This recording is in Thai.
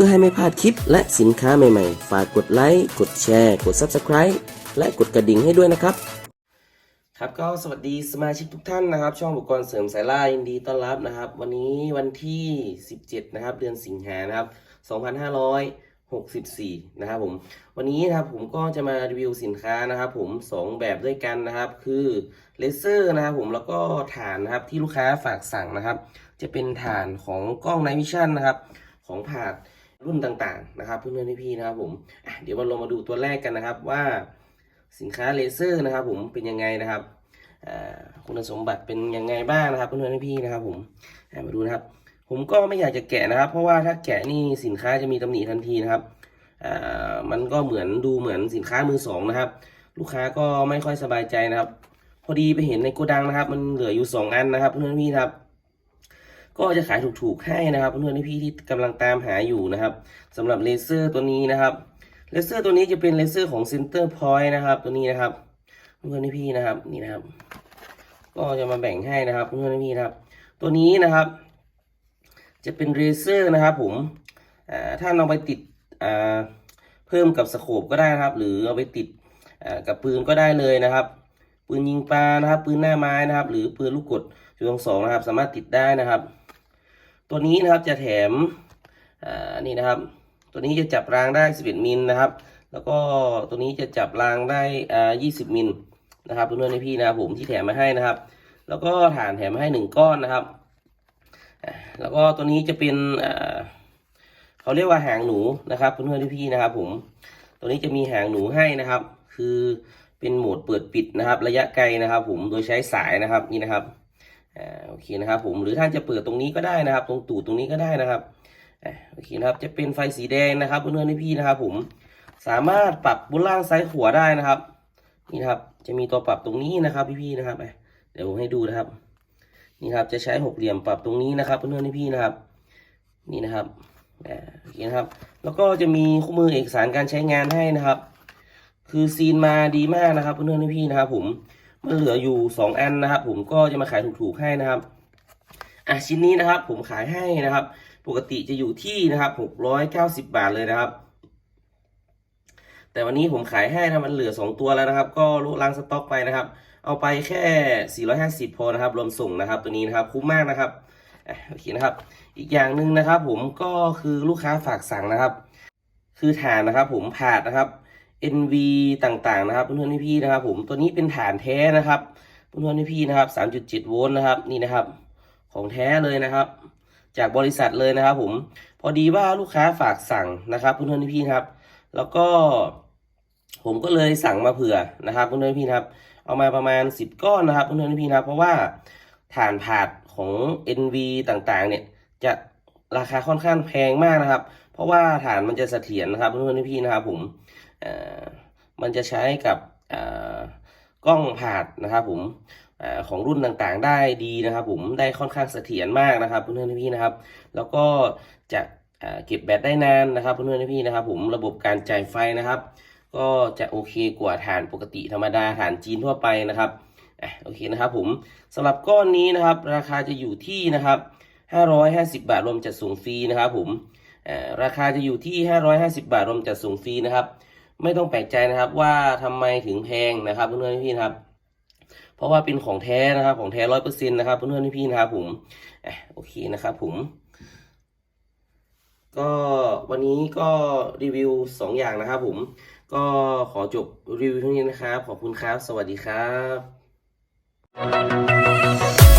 พื่อให้ไม่พลาดคลิปและสินค้าใหม่ๆ ฝากกดไลค์ กดแชร์ กด Subscribe และกดกระดิ่งให้ด้วยนะครับ ครับก็สวัสดีสมาชิกทุกท่านนะครับ ช่องอุปกรณ์เสริมสายล่ายินดีต้อนรับนะครับ วันนี้วันที่ 17 นะครับ เดือนสิงหานะครับ 2564 นะครับผม วันนี้นะครับผมก็จะมารีวิวสินค้านะครับผม 2 แบบด้วยกันนะครับ คือเลเซอร์นะครับผมแล้วก็ฐานนะครับที่ลูกค้าฝากสั่งนะครับ จะเป็นฐานของกล้อง Night Vision นะครับของผาด รุ่นต่างๆนะครับเพื่อนๆพี่ๆนะครับผมเดี๋ยวมาลงมาดูตัวแรกกันนะครับว่าสินค้าเลเซอร์นะครับ ผมเป็นยังไงนะครับคุณสมบัติเป็นยังไงบ้างนะครับเพื่อนๆพี่ๆนะครับ ผมมาดูนะครับ ผมก็ไม่อยากจะแกะนะครับ เพราะว่าถ้าแกะนี่สินค้าจะมีตำหนิทันทีนะครับมันก็เหมือนดูเหมือนสินค้ามือสองนะครับ ลูกค้าก็ไม่ค่อยสบายใจนะครับ พอดีไปเห็นในโกดังนะครับ มันเหลืออยู่สองอันนะครับเพื่อนๆพี่ครับ ก็จะขายถูกๆให้นะครับเพื่อนๆพี่ที่กำลังตามหาอยู่นะครับสำหรับเลเซอร์ตัวนี้นะครับเลเซอร์ตัวนี้จะเป็นเลเซอร์ของ Center Point นะครับ ตัวนี้นะครับ เพื่อนๆพี่นะครับนี่นะครับ ก็จะมาแบ่งให้นะครับเพื่อนๆพี่นะครับ ตัวนี้นะครับ จะเป็นเลเซอร์นะครับ ผมถ้าเราไปติดเพิ่มกับสโคปก็ได้นะครับ หรือเอาไปติดกับปืนก็ได้เลยนะครับ ปืนยิงปลานะครับ ปืนหน้าไม้นะครับ หรือปืนลูกกดจุดสองสองนะครับ สามารถติดได้นะครับ ตัวนี้นะครับจะแถมอ่านี่นะครับ ตัวนี้จะจับรางได้ 11 มิลนะครับ แล้วก็ตัวนี้จะจับรางได้อ่า20 มิลนะครับเพื่อนๆพี่นะครับผมที่แถมมาให้นะครับ แล้วก็ฐานแถมมาให้หนึ่งก้อนนะครับ แล้วก็ตัวนี้จะเป็นอ่าเขาเรียกว่าหางหนูนะครับเพื่อนๆพี่นะครับ ผม ตัวนี้จะมีหางหนูให้นะครับ คือเป็นโหมดเปิดปิดนะครับ ระยะไกลนะครับ ผมโดยใช้สายนะครับนี่นะครับ อ่าโอเคนะครับผมหรือท่านจะเปิดตรงนี้ก็ได้นะครับ ตรงตูดตรงนี้ก็ได้นะครับอ่าโอเคนะครับจะเป็นไฟสีแดงนะครับเพื่อนๆพี่นะครับ ผมสามารถปรับบนล่างซ้ายขวาได้นะครับนี่นะครับจะมีตัวปรับตรงนี้นะครับ พี่ๆนะครับเดี๋ยวผมให้ดูนะครับ นี่ครับจะใช้หกเหลี่ยมปรับตรงนี้นะครับเพื่อนๆพี่ๆนะครับ นี่นะครับโอเคนะครับ แล้วก็จะมีคู่มือเอกสารการใช้งานให้นะครับ คือซีนมาดีมากนะครับ เพื่อนๆพี่ๆนะครับ ผม มันเหลืออยู่สองอันนะครับ ผมก็จะมาขายถูกๆให้นะครับอะชิ้นนี้นะครับผมขายให้นะครับ ปกติจะอยู่ที่นะครับหกร้อยเก้าสิบาทเลยนะครับ แต่วันนี้ผมขายให้นะมันเหลือสองตัวแล้วนะครับ ก็ลดล้างสต็อกไปนะครับ เอาไปแค่สี่ร้อยห้าสิบพอนะครับ รวมส่งนะครับ ตัวนี้นะครับคุ้มมากนะครับโอเคนะครับ อีกอย่างหนึ่งนะครับ ผมก็คือลูกค้าฝากสั่งนะครับ คือฐานนะครับ ผมผาดนะครับ NV ต่างๆนะครับเพื่อนๆพี่ๆนะครับ ผมตัวนี้เป็นฐานแท้นะครับเพื่อนๆพี่ๆนะครับ 3.7 โวลต์นะครับนี่นะครับ ของแท้เลยนะครับ จากบริษัทเลยนะครับ ผมพอดีว่าลูกค้าฝากสั่งนะครับ เพื่อนๆพี่ๆครับ แล้วก็ ผมก็เลยสั่งมาเผื่อนะครับ เพื่อนๆพี่ๆครับ เอามาประมาณ 10 ก้อนนะครับ เพื่อนๆพี่ๆครับ เพราะว่าฐานผาดของ NV ต่างๆ เนี่ยจะ ราคาค่อนข้างแพงมากนะครับ เพราะว่าฐานมันจะเสถียรนะครับเพื่อนๆพี่นะครับผมมันจะใช้กับกล้องผาดนะครับผมอของรุ่นต่างๆได้ดีนะครับ ผมได้ค่อนข้างเสถียรมากนะครับเพื่อนๆพี่นะครับ แล้วก็จะเก็บแบตได้นานนะครับเพื่อนๆพี่นะครับ ผมระบบการจ่ายไฟนะครับ ก็จะโอเคกว่าฐานปกติธรรมดาฐานจีนทั่วไปนะครับอโอเคนะครับ ผมสำหรับก้อนนี้นะครับ ราคาจะอยู่ที่นะครับ 550 บาทรวมจัดส่งฟรีนะครับผมราคาจะอยู่ที่ 550 บาทรวมจัดส่งฟรีนะครับ ไม่ต้องแปลกใจนะครับว่าทำไมถึงแพงนะครับเพื่อนๆพี่นะครับ เพราะว่าเป็นของแท้นะครับของแท้ร้อยเปอร์เซ็นต์นะครับเพื่อนๆพี่นะครับผมโอเคนะครับผม ก็วันนี้ก็รีวิวสองอย่างนะครับผม ก็ขอจบรีวิวเท่านี้นะครับ ขอบคุณครับ สวัสดีครับ